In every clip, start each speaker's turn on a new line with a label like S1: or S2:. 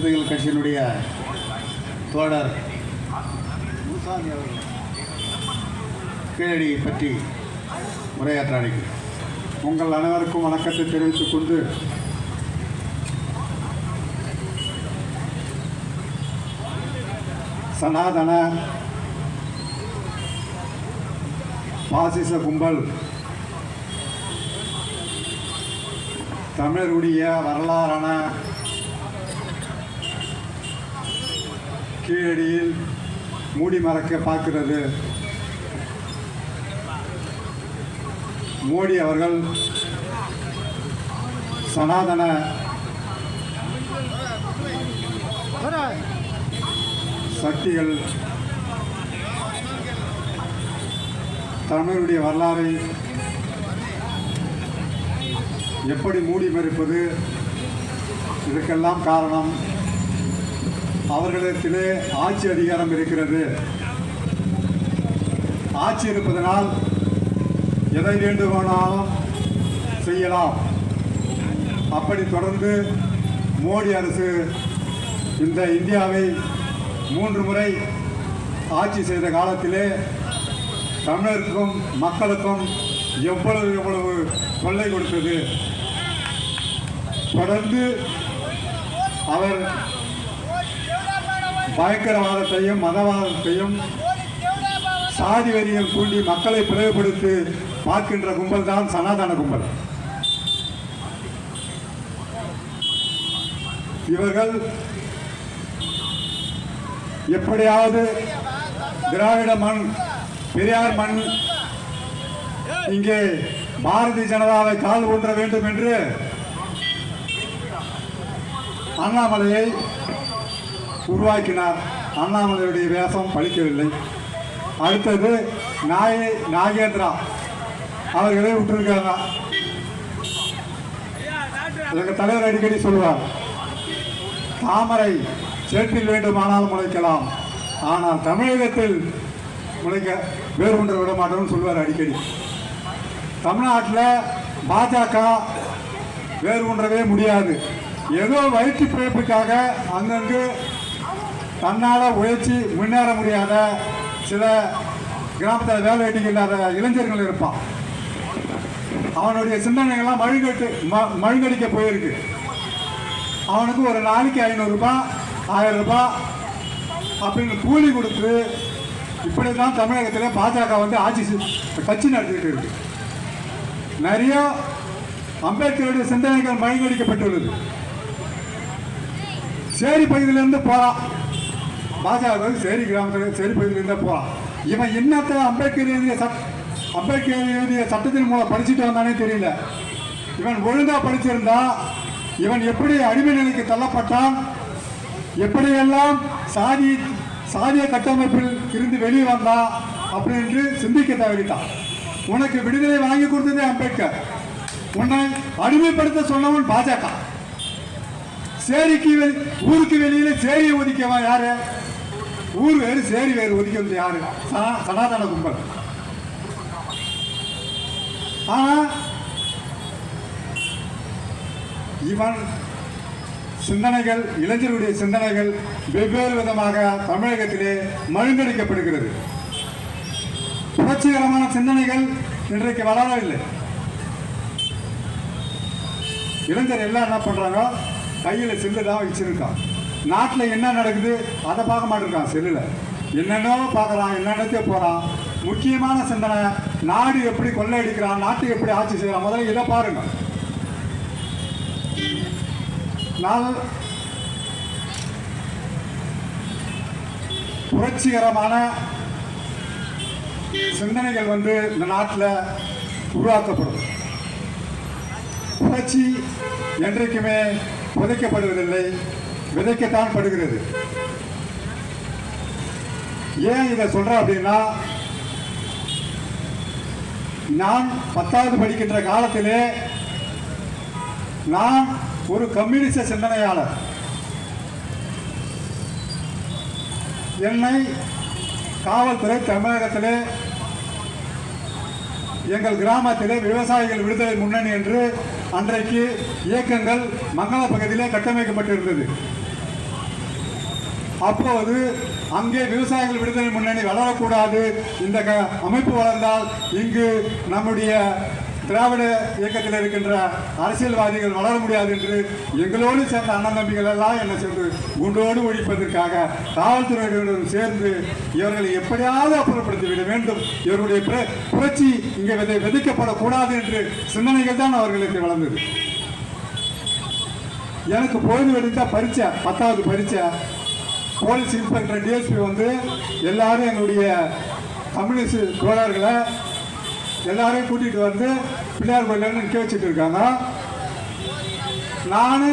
S1: விடுதலை கட்சியினுடைய தோழர் கீழடி அவர்கள் கீழடியை பற்றி உரையாற்ற அழைக்கிறேன்
S2: உங்கள் அனைவருக்கும் வணக்கத்தை தெரிவித்துக் கொண்டு சனாதன பாசிச கும்பல் தமிழருடைய வரலாறான கீழடியில் மூடி மறக்க பார்க்கிறது. மோடி அவர்கள் சனாதன சக்திகள் தமிழருடைய வரலாறை எப்படி மூடி மறைப்பது இதற்கெல்லாம் காரணம் அவர்களிடத்திலே ஆட்சி அதிகாரம் இருக்கிறது. ஆட்சி இருப்பதனால் எதை வேண்டுமானாலும் செய்யலாம். அப்படி தொடர்ந்து மோடி அரசு இந்த இந்தியாவை மூன்று முறை ஆட்சி செய்த காலத்திலே தமிழருக்கும் மக்களுக்கும் எவ்வளவு எவ்வளவு தொல்லை கொடுத்தது. தொடர்ந்து அவர் பயங்கரவாதத்தையும் மதவாதத்தையும் சாதி வரியம் தூண்டி மக்களை பிளவுபடுத்தி பார்க்கின்ற கும்பல் தான் சனாதன கும்பல். இவர்கள் எப்படியாவது திராவிட மண் பெரியார் மண் இங்கே பாரதிய ஜனதாவை கால் ஊன்ற வேண்டும் என்று அண்ணாமலையை உருவாக்கினார். அண்ணாமலையுடைய வேஷம் பழிக்கவில்லை. அடுத்தது நாய நாகேந்திரா. அவர்களே விட்டுருக்காங்க. எங்கள் தலைவர் அடிக்கடி சொல்லுவார் தாமரை சேற்றில் வேண்டுமானால் முளைக்கலாம். ஆனால் தமிழகத்தில் முளைக்க வேறு ஒன்று விட மாட்டோம்னு சொல்லுவார் அடிக்கடி. தமிழ்நாட்டில் பாஜக வேறு ஒன்றவே முடியாது. ஏதோ வயிற்று பிழைப்புக்காக அங்கங்கு தன்னால் உழைச்சி முன்னேற முடியாத சில கிராமத்தில் வேலை வெட்டிக்கு இல்லாத இளைஞர்கள் இருப்பான். அவனுடைய சிந்தனைகள்லாம் மழுங்கட்டு ம மழுங்கடிக்க போயிருக்கு. அவனுக்கு ஒரு நாளைக்கு ஐநூறுரூபா ஆயிரம் ரூபாய் அப்படின்னு கூலி கொடுத்து இப்படி தான் தமிழகத்தில் பாஜக வந்து ஆட்சி கட்சி நடத்திக்கிட்டு இருக்கு. நிறைய அம்பேத்கருடைய சிந்தனைகள் மழுங்கடிக்கப்பட்டுள்ளது. சேரி பகுதியிலேருந்து போகிறான் பாஜக வந்து சேரி கிராமத்தில் சேரி இருந்தால் போவான் இவன் என்னத்த அம்பேத்கர் எழுதிய சட் அம்பேத்கர் எழுதிய சட்டத்தின் மூலம் படிச்சுட்டு வந்தானே தெரியல. இவன் ஒழுங்காக படிச்சிருந்தா இவன் எப்படி அடிமை நிலைக்கு தள்ளப்பட்டான் எப்படியெல்லாம் சாதி சாதிய கட்டமைப்பில் இருந்து வெளியே வந்தான் அப்படின்னு சிந்திக்க தவறிட்டான் உனக்கு விடுதலை வாங்கி கொடுத்ததே அம்பேத்கர். உன்னை அடிமைப்படுத்த சொன்னவன் பாஜக. சேரிக்கு வெளி ஊருக்கு வெளியில சேரியை ஒதுக்கியவன் யாரு? ஊர் வேறு சேரி வேறு ஒதுக்கிறது யாரு? சனாதன கும்பல். ஆனா இவன் சிந்தனைகள் இளைஞருடைய சிந்தனைகள் வெவ்வேறு விதமாக தமிழகத்திலே மழுங்கடிக்கப்படுகிறது. புரட்சிகரமான சிந்தனைகள் இன்றைக்கு வளரவில்லை இளைஞர் எல்லாம் என்ன பண்றாங்க? கையில் செல்லு தான் வச்சிருக்கான் நாட்டில் என்ன நடக்குது அதை பார்க்க மாட்டிருக்கான் செல்லில். என்னென்னோ பார்க்குறான் என்னென்னத்தையோ போகிறான் முக்கியமான சிந்தனை நாடு எப்படி கொள்ளையடிக்கிறான் நாட்டை எப்படி ஆட்சி செய்கிறான் முதல்ல இதை பாருங்க. நான் புரட்சிகரமான சிந்தனைகள் வந்து இந்த நாட்டில் உருவாக்கப்படும். புரட்சி என்றைக்குமே புதைக்கப்படுவதில்லை. விதைக்கத்தான் படுகிறது ஏன் இதை சொல்றேன் அப்படின்னா நான் பத்தாவது படிக்கின்ற காலத்திலே நான் ஒரு கம்யூனிச சிந்தனையாளர். என்னை காவல்துறை தமிழகத்திலே எங்கள் கிராமத்திலே விவசாயிகள் விடுதலை முன்னணி என்று அன்றைக்கு இயக்கங்கள் மங்கள பகுதியிலே கட்டமைக்கப்பட்டிருந்தது. அப்போது அங்கே விவசாயிகள் விடுதலை முன்னணி வளரக்கூடாது இந்த க அமைப்பு வளர்ந்தால் இங்கு நம்முடைய திராவிட இயக்கத்தில் இருக்கின்ற அரசியல்வாதிகள் வளர முடியாது என்று எங்களோடு சேர்ந்த அண்ணன் தம்பிகள் எல்லாம் என்ன சேர்ந்து குண்டோடு ஒழிப்பதற்காக காவல்துறையினருடன் சேர்ந்து இவர்களை எப்படியாவது அப்புறப்படுத்திவிட வேண்டும். இவருடைய புரட்சி இங்கே விதை விதைக்கப்படக்கூடாது என்று சிந்தனைகள் தான் அவர்களுக்கு வளர்ந்தது. எனக்கு பொழுது வெடித்தா பரீட்சை பத்தாவது பரீட்சை. போலீஸ் இன்ஸ்பெக்டர் டிஎஸ்பி வந்து எல்லாரும் எங்களுடைய கம்யூனிஸ்ட் தோழர்களை எல்லாரையும் கூட்டிகிட்டு வந்து பிள்ளையார் கோயிலில் நிற்க வச்சுட்டு இருக்காங்க. நான்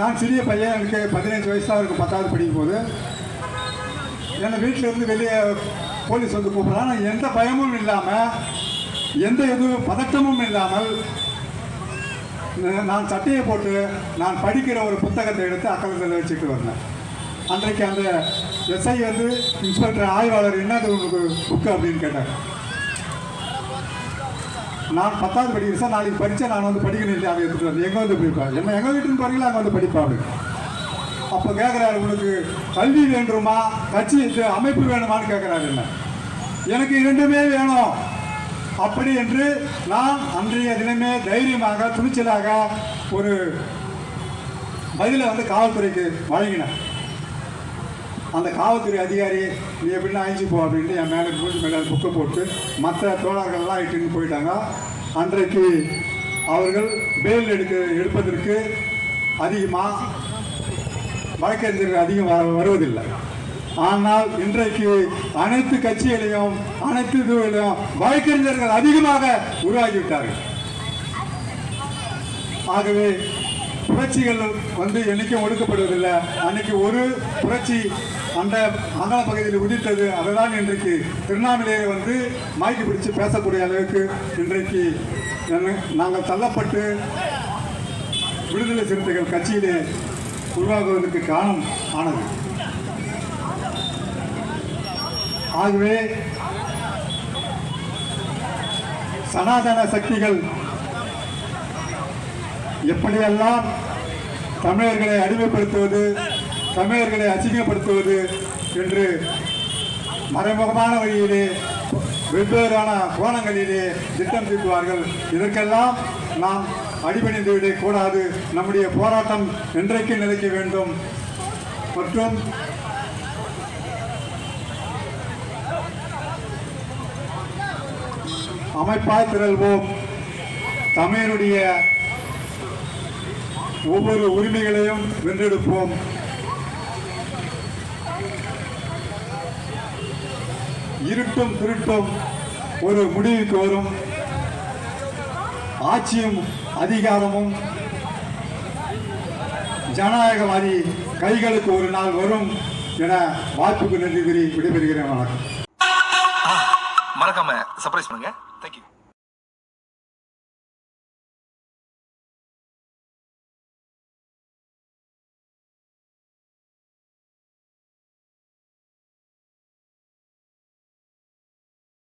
S2: நான் சிறிய பையன் எனக்கு பதினஞ்சு வயசு தான் இருக்கும் பத்தாவது படிக்கும் போது என்னை வீட்டிலேருந்து வெளியே போலீஸ் வந்து கூப்பிட்றாங்க. நான் எந்த பயமும் இல்லாமல் எந்த எதுவும் பதட்டமும் இல்லாமல் நான் சட்டையை போட்டு நான் படிக்கிற ஒரு புத்தகத்தை எடுத்து அக்கலத்தில் வச்சுட்டு வந்தேன். அன்றைக்கு அந்த எஸ்ஐ வந்து இன்ஸ்பெக்டர் ஆய்வாளர் என்னது உங்களுக்கு புக்கு அப்படின்னு கேட்டார். நான் பத்தாவது படிக்கிறேன் சார் நாளைக்கு படித்தா நான் வந்து படிக்கணும் இல்லையா? அதை எடுத்துகிட்டு வந்து எங்கே வந்து படிப்பேன் என்ன எங்கள் வீட்டுன்னு போகிறீங்களா அங்கே வந்து படிப்பா அப்படின்னு அப்போ கேட்குறாரு உங்களுக்கு கல்வி வேண்டுமா? கட்சி அமைப்பு வேணுமான்னு கேட்குறாரு என்ன? எனக்கு இரண்டுமே வேணும். அப்படி என்று நான் அன்றைய தினமே தைரியமாக துணிச்சலாக ஒரு பதிலை வந்து காவல்துறைக்கு வழங்கினேன். அந்த காவல்துறை அதிகாரி நீ எப்படின்னா அழிஞ்சு போ அப்படின்ட்டு என் மேலே மூஞ்சி மேலே புக்கை போட்டு மற்ற தோழர்கள்லாம் இட்டுன்னு போயிட்டாங்க. அன்றைக்கு அவர்கள் பெயில் எடுக்க எடுப்பதற்கு அதிகமாக வழக்கறிஞர்கள் அதிகம் வ- வருவதில்லை. ஆனால் இன்றைக்கு அனைத்து கட்சிகளையும் அனைத்து இதுகளிலும் வழக்கறிஞர்கள் அதிகமாக உருவாகிவிட்டார்கள் ஆகவே புரட்சிகள் வந்து என்றைக்கும் ஒடுக்கப்படுவதில்லை. அன்னைக்கு ஒரு புரட்சி அந்த மங்கள பகுதியில் உதித்தது அதுதான் இன்றைக்கு. திருவண்ணாமலையை வந்து மாய்க்கு பிடிச்சு பேசக்கூடிய அளவுக்கு இன்றைக்கு நாங்கள் தள்ளப்பட்டு விடுதலை சிறுத்தைகள் கட்சியிலே உருவாகுவதற்கு காரணம் ஆனது. ஆகவே சனாதன சக்திகள் எப்படியெல்லாம் தமிழர்களை அடிமைப்படுத்துவது தமிழர்களை அசிங்கப்படுத்துவது என்று மறைமுகமான வழியிலே வெவ்வேறான கோணங்களிலே திட்டம் தீட்டுவார்கள். இதற்கெல்லாம் நாம் அடிபணிந்து விடக்கூடாது. நம்முடைய போராட்டம் என்றைக்கு நிலைக்க வேண்டும்? மற்றும் அமைப்பாய் திரள்வோம் தமிழனுடைய ஒவ்வொரு உரிமைகளையும் வென்றெடுப்போம். இருட்டும் திருட்டும் ஒரு முடிவுக்கு வரும். ஆட்சியும் அதிகாரமும் ஜனநாயகவாதி கைகளுக்கு ஒரு நாள் வரும் என வாய்ப்புக்கு நன்றி கூறி விடைபெறுகிறேன். வணக்கம்.
S3: மறக்காம சர்ப்ரைஸ் பண்ணுங்க. தேங்க்யூ